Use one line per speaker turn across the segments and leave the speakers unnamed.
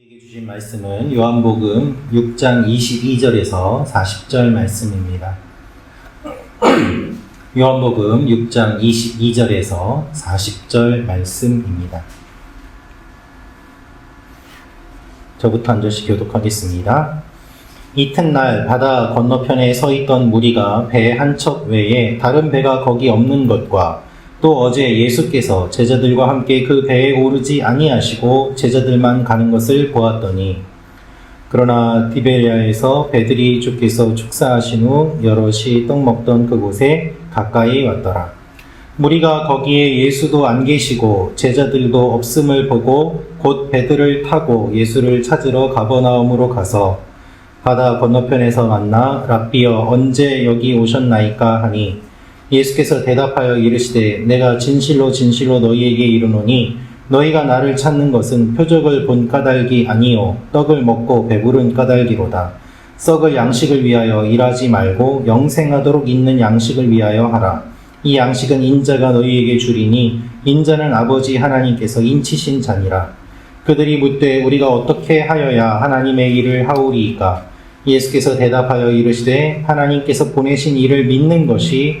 우리에게 주신 말씀은 요한복음 6장 22절에서 40절 말씀입니다. 요한복음 6장 22절에서 40절 말씀입니다. 저부터 한 절씩 교독하겠습니다. 이튿날 바다 건너편에 서 있던 무리가 배 한 척 외에 다른 배가 거기 없는 것과 또 어제 예수께서 제자들과 함께 그 배에 오르지 아니하시고 제자들만 가는 것을 보았더니 그러나 디베리아에서 배들이 주께서 축사하신 후 여럿이 떡 먹던 그곳에 가까이 왔더라. 무리가 거기에 예수도 안 계시고 제자들도 없음을 보고 곧 배들을 타고 예수를 찾으러 가버나움으로 가서 바다 건너편에서 만나 랍비여 언제 여기 오셨나이까 하니 예수께서 대답하여 이르시되 내가 진실로 진실로 너희에게 이르노니 너희가 나를 찾는 것은 표적을 본 까닭이 아니요 떡을 먹고 배부른 까닭이로다. 썩을 양식을 위하여 일하지 말고 영생하도록 있는 양식을 위하여 하라. 이 양식은 인자가 너희에게 주리니 인자는 아버지 하나님께서 인치신 자니라. 그들이 묻되 우리가 어떻게 하여야 하나님의 일을 하오리이까? 예수께서 대답하여 이르시되 하나님께서 보내신 이를 믿는 것이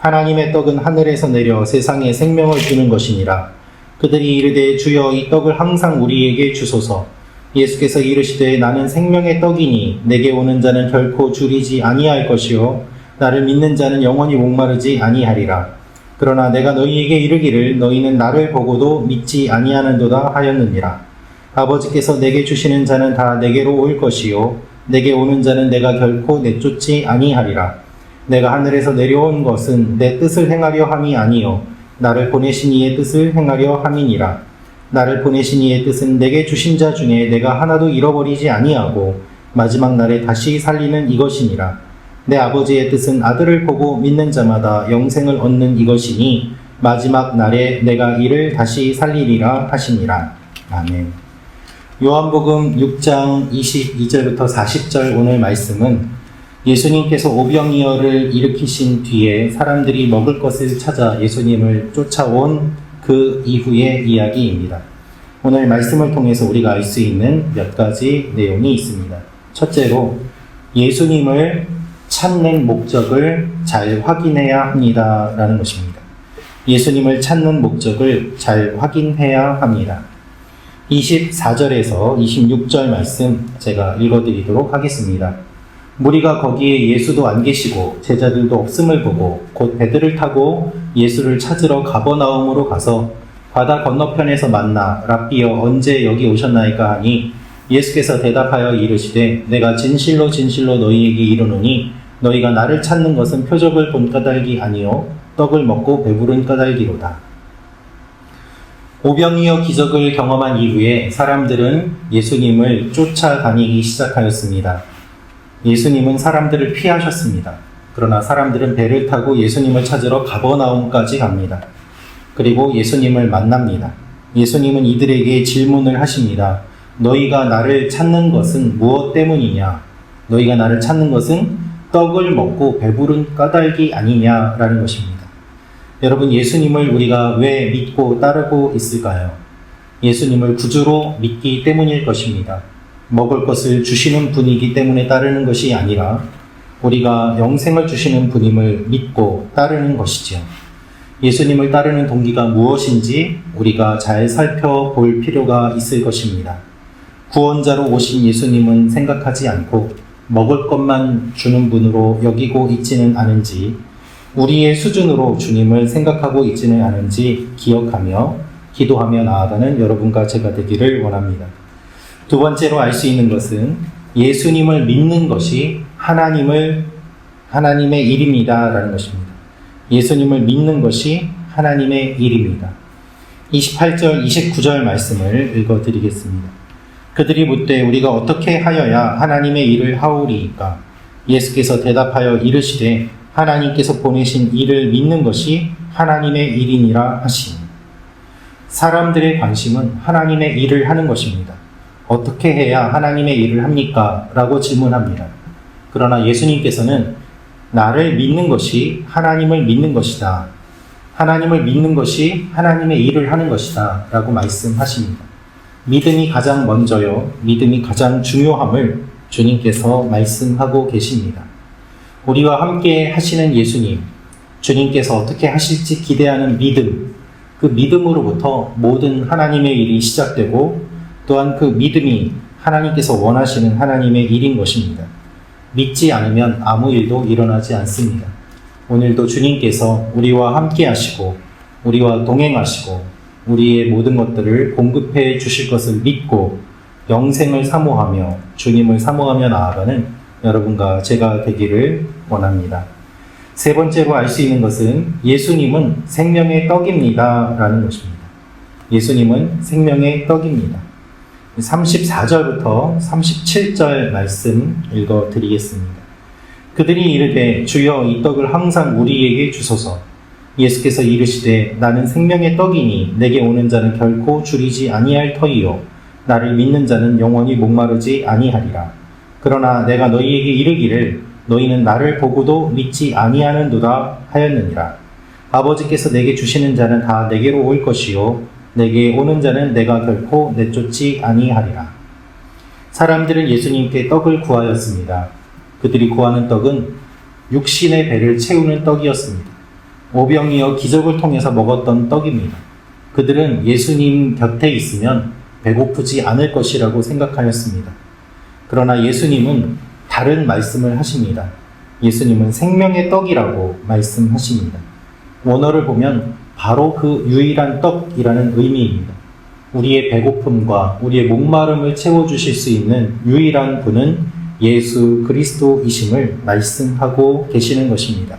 하나님의 떡은 하늘에서 내려 세상에 생명을 주는 것이니라. 그들이 이르되 주여 이 떡을 항상 우리에게 주소서. 예수께서 이르시되 나는 생명의 떡이니 내게 오는 자는 결코 줄이지 아니할 것이요 나를 믿는 자는 영원히 목마르지 아니하리라. 그러나 내가 너희에게 이르기를 너희는 나를 보고도 믿지 아니하는도다 하였느니라. 아버지께서 내게 주시는 자는 다 내게로 올 것이요 내게 오는 자는 내가 결코 내쫓지 아니하리라. 내가 하늘에서 내려온 것은 내 뜻을 행하려 함이 아니요 나를 보내신 이의 뜻을 행하려 함이니라. 나를 보내신 이의 뜻은 내게 주신 자 중에 내가 하나도 잃어버리지 아니하고 마지막 날에 다시 살리는 이것이니라. 내 아버지의 뜻은 아들을 보고 믿는 자마다 영생을 얻는 이것이니 마지막 날에 내가 이를 다시 살리리라 하시니라. 아멘. 요한복음 6장 22절부터 40절 오늘 말씀은 예수님께서 오병이어를 일으키신 뒤에 사람들이 먹을 것을 찾아 예수님을 쫓아온 그 이후의 이야기입니다. 오늘 말씀을 통해서 우리가 알 수 있는 몇 가지 내용이 있습니다. 첫째로 예수님을 찾는 목적을 잘 확인해야 합니다. 라는 것입니다. 예수님을 찾는 목적을 잘 확인해야 합니다. 24절에서 26절 말씀 제가 읽어드리도록 하겠습니다. 무리가 거기에 예수도 안 계시고 제자들도 없음을 보고 곧 배들을 타고 예수를 찾으러 가버나움으로 가서 바다 건너편에서 만나 랍비여 언제 여기 오셨나이까 하니 예수께서 대답하여 이르시되 내가 진실로 진실로 너희에게 이르노니 너희가 나를 찾는 것은 표적을 본 까닭이 아니요 떡을 먹고 배부른 까닭이로다. 오병이어 기적을 경험한 이후에 사람들은 예수님을 쫓아다니기 시작하였습니다. 예수님은 사람들을 피하셨습니다. 그러나 사람들은 배를 타고 예수님을 찾으러 가버나움까지 갑니다. 그리고 예수님을 만납니다. 예수님은 이들에게 질문을 하십니다. 너희가 나를 찾는 것은 무엇 때문이냐? 너희가 나를 찾는 것은 떡을 먹고 배부른 까닭이 아니냐라는 것입니다. 여러분, 예수님을 우리가 왜 믿고 따르고 있을까요? 예수님을 구주로 믿기 때문일 것입니다. 먹을 것을 주시는 분이기 때문에 따르는 것이 아니라 우리가 영생을 주시는 분임을 믿고 따르는 것이지요. 예수님을 따르는 동기가 무엇인지 우리가 잘 살펴볼 필요가 있을 것입니다. 구원자로 오신 예수님은 생각하지 않고 먹을 것만 주는 분으로 여기고 있지는 않은지 우리의 수준으로 주님을 생각하고 있지는 않은지 기억하며 기도하며 나아가는 여러분과 제가 되기를 원합니다. 두 번째로 알 수 있는 것은 예수님을 믿는 것이 하나님을 하나님의 일입니다라는 것입니다. 예수님을 믿는 것이 하나님의 일입니다. 28절, 29절 말씀을 읽어 드리겠습니다. 그들이 묻되 우리가 어떻게 하여야 하나님의 일을 하오리이까 예수께서 대답하여 이르시되 하나님께서 보내신 일을 믿는 것이 하나님의 일이니라 하시니 사람들의 관심은 하나님의 일을 하는 것입니다. 어떻게 해야 하나님의 일을 합니까? 라고 질문합니다. 그러나 예수님께서는 나를 믿는 것이 하나님을 믿는 것이다. 하나님을 믿는 것이 하나님의 일을 하는 것이다. 라고 말씀하십니다. 믿음이 가장 먼저요. 믿음이 가장 중요함을 주님께서 말씀하고 계십니다. 우리와 함께 하시는 예수님, 주님께서 어떻게 하실지 기대하는 믿음, 그 믿음으로부터 모든 하나님의 일이 시작되고 또한 그 믿음이 하나님께서 원하시는 하나님의 일인 것입니다. 믿지 않으면 아무 일도 일어나지 않습니다. 오늘도 주님께서 우리와 함께 하시고 우리와 동행하시고 우리의 모든 것들을 공급해 주실 것을 믿고 영생을 사모하며 주님을 사모하며 나아가는 여러분과 제가 되기를 원합니다. 세 번째로 알 수 있는 것은 예수님은 생명의 떡입니다. 라는 것입니다. 예수님은 생명의 떡입니다. 34절부터 37절 말씀 읽어 드리겠습니다. 그들이 이르되 주여 이 떡을 항상 우리에게 주소서. 예수께서 이르시되 나는 생명의 떡이니 내게 오는 자는 결코 줄이지 아니할 터이요 나를 믿는 자는 영원히 목마르지 아니하리라. 그러나 내가 너희에게 이르기를 너희는 나를 보고도 믿지 아니하는도다 하였느니라. 아버지께서 내게 주시는 자는 다 내게로 올 것이요 내게 오는 자는 내가 결코 내쫓지 아니하리라. 사람들은 예수님께 떡을 구하였습니다. 그들이 구하는 떡은 육신의 배를 채우는 떡이었습니다. 오병이어 기적을 통해서 먹었던 떡입니다. 그들은 예수님 곁에 있으면 배고프지 않을 것이라고 생각하였습니다. 그러나 예수님은 다른 말씀을 하십니다. 예수님은 생명의 떡이라고 말씀하십니다. 원어를 보면 바로 그 유일한 떡이라는 의미입니다. 우리의 배고픔과 우리의 목마름을 채워주실 수 있는 유일한 분은 예수 그리스도이심을 말씀하고 계시는 것입니다.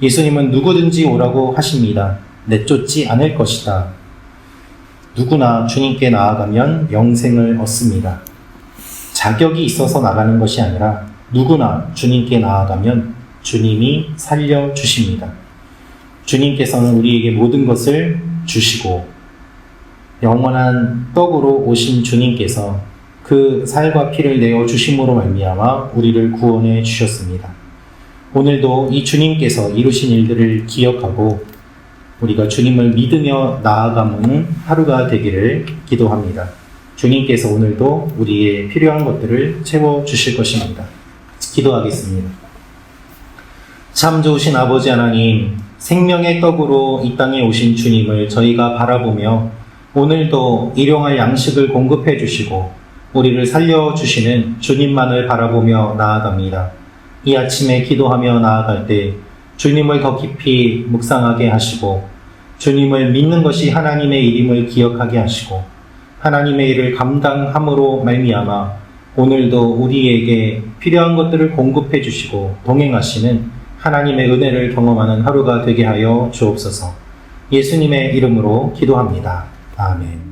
예수님은 누구든지 오라고 하십니다. 내쫓지 않을 것이다. 누구나 주님께 나아가면 영생을 얻습니다. 자격이 있어서 나가는 것이 아니라 누구나 주님께 나아가면 주님이 살려주십니다. 주님께서는 우리에게 모든 것을 주시고 영원한 떡으로 오신 주님께서 그 살과 피를 내어 주심으로 말미암아 우리를 구원해 주셨습니다. 오늘도 이 주님께서 이루신 일들을 기억하고 우리가 주님을 믿으며 나아가는 하루가 되기를 기도합니다. 주님께서 오늘도 우리의 필요한 것들을 채워 주실 것입니다. 기도하겠습니다. 참 좋으신 아버지 하나님, 생명의 떡으로 이 땅에 오신 주님을 저희가 바라보며 오늘도 일용할 양식을 공급해 주시고 우리를 살려 주시는 주님만을 바라보며 나아갑니다. 이 아침에 기도하며 나아갈 때 주님을 더 깊이 묵상하게 하시고 주님을 믿는 것이 하나님의 일임을 기억하게 하시고 하나님의 일을 감당함으로 말미암아 오늘도 우리에게 필요한 것들을 공급해 주시고 동행하시는 하나님의 은혜를 경험하는 하루가 되게 하여 주옵소서. 예수님의 이름으로 기도합니다. 아멘.